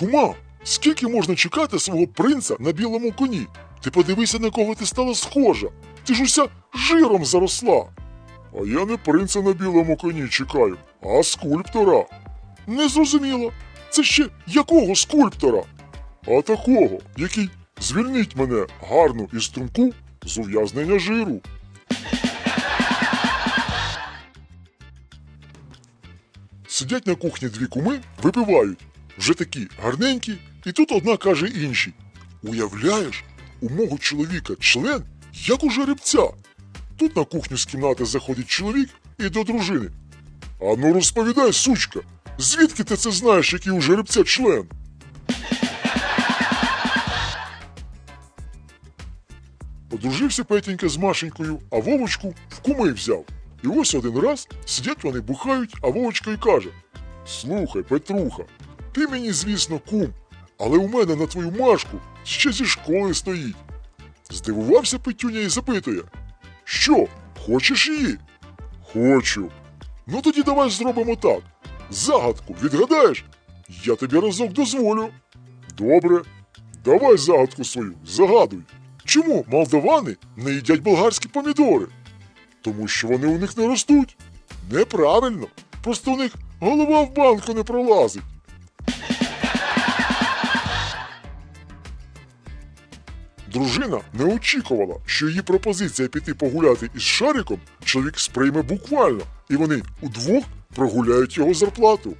Кума, скільки можна чекати свого принца на білому коні? Ти подивися, на кого ти стала схожа. Ти ж уся жиром заросла. А я не принца на білому коні чекаю, а скульптора. Не зрозуміло. Це ще якого скульптора? А такого, який звільнить мене гарну і струнку з ув'язнення жиру. Сидять на кухні дві куми, випивають. Вже такі гарненькі, і тут одна каже іншій: Уявляєш, у мого чоловіка член, як у жеребця. Тут на кухню з кімнати заходить чоловік і до дружини. А ну розповідай, сучка, звідки ти це знаєш, який у жеребця член? Подружився Петінька з Машенькою, а Вовочку в куми взяв. І ось один раз сидять вони бухають, а Вовочка й каже: Слухай, Петруха, ти мені, звісно, кум, але у мене на твою Машку ще зі школи стоїть. Здивувався Петюня і запитує: Що, хочеш її? Хочу. Ну тоді давай зробимо так. Загадку відгадаєш? Я тобі разок дозволю. Добре. Давай загадку свою, загадуй. Чому молдавани не їдять болгарські помідори? Тому що вони у них не ростуть. Неправильно. Просто у них голова в банку не пролазить. Дружина не очікувала, що її пропозиція піти погуляти із шариком чоловік сприйме буквально, і вони удвох прогуляють його зарплату.